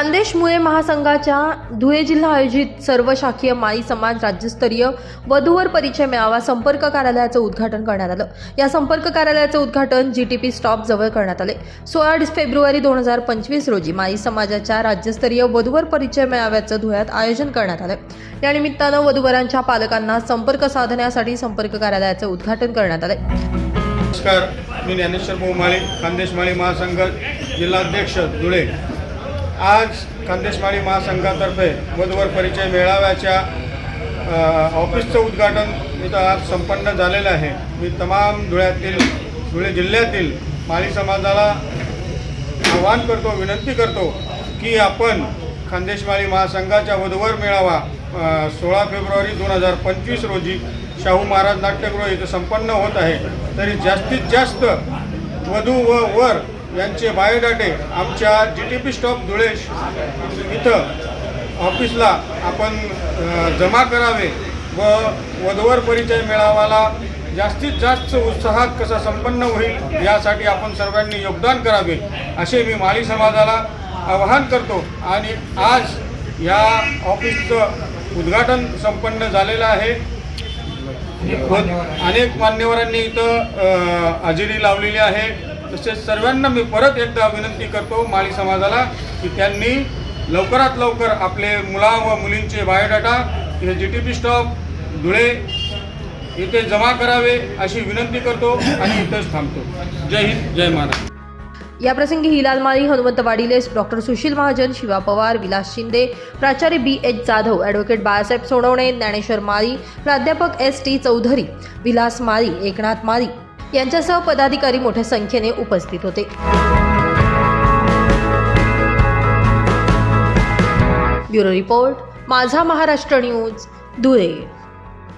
खानदेश मुळे महासंघाच्या धुळे जिल्हा आयोजित सर्व शाखीय माळी समाज राज्यस्तरीय वधूवर परिचय मेळावा संपर्क कार्यालयाचं उद्घाटन करण्यात आलं. या संपर्क कार्यालयाचं उद्घाटन जी टी पी स्टॉप जवळ करण्यात आले. सोळा फेब्रुवारी दोन हजार पंचवीस रोजी माळी समाजाच्या राज्यस्तरीय वधूवर परिचय मेळाव्याचं धुळ्यात आयोजन करण्यात आलं. या निमित्तानं वधूवरांच्या पालकांना संपर्क साधण्यासाठी संपर्क कार्यालयाचं उद्घाटन करण्यात आलं. नमस्कार. मी ज्ञानेश्वर भाऊ माळी खानदेश माळी महासंघ जिल्हाध्यक्ष धुळे. आज खानदेशवाडी महासंघातर्फे वधवर परिचय मेळाव्याच्या ऑफिसचं उद्घाटन इथं आज संपन्न झालेलं आहे. मी तमाम धुळ्यातील धुळे जिल्ह्यातील माळी समाजाला आवाहन करतो विनंती करतो की आपण खानदेशवाडी महासंघाच्या वधूवर मेळावा सोळा फेब्रुवारी दोन हजार पंचवीस रोजी शाहू महाराज नाट्यगृह इथं संपन्न होत आहे. तरी जास्तीत जास्त वधू व वर यांचे बायोडाटे आमच्या G T P stop Dhule इथं ऑफिसला आपण जमा करावे व वधवर परिचय मेळावाला जास्तीत जास्त उत्साहात कसा संपन्न होईल यासाठी आपण सर्वांनी योगदान करावे असे मी माळी समाजाला आवाहन करतो. आणि आज या ऑफिसचं उद्घाटन संपन्न झालेलं आहे. व अनेक मान्यवरांनी इथं हजेरी लावलेली आहे. तसेच सर्वांना मी परत एकदा विनंती करतो माळी समाजाला की त्यांनी लवकरात लवकर आपले मुला व मुलींचे बायोडाटा हे G T P stop Dhule इथे जमा करावे अशी विनंती करतो आणि इथंच थांबतो. जय हिंद जय महाराष्ट्र. याप्रसंगी हिलाल माळी हनुमंत वाडिलेस डॉक्टर सुशील महाजन शिवा पवार विलास शिंदे प्राचार्य B H Jadhav advocate Balasaheb Sonawane Dnyaneshwar Mali प्राध्यापक एस टी चौधरी विलास माळी एकनाथ माळी यांच्यासह पदाधिकारी मोठ्या संख्येने उपस्थित होते. ब्युरो रिपोर्ट माझा महाराष्ट्र न्यूज धुळे.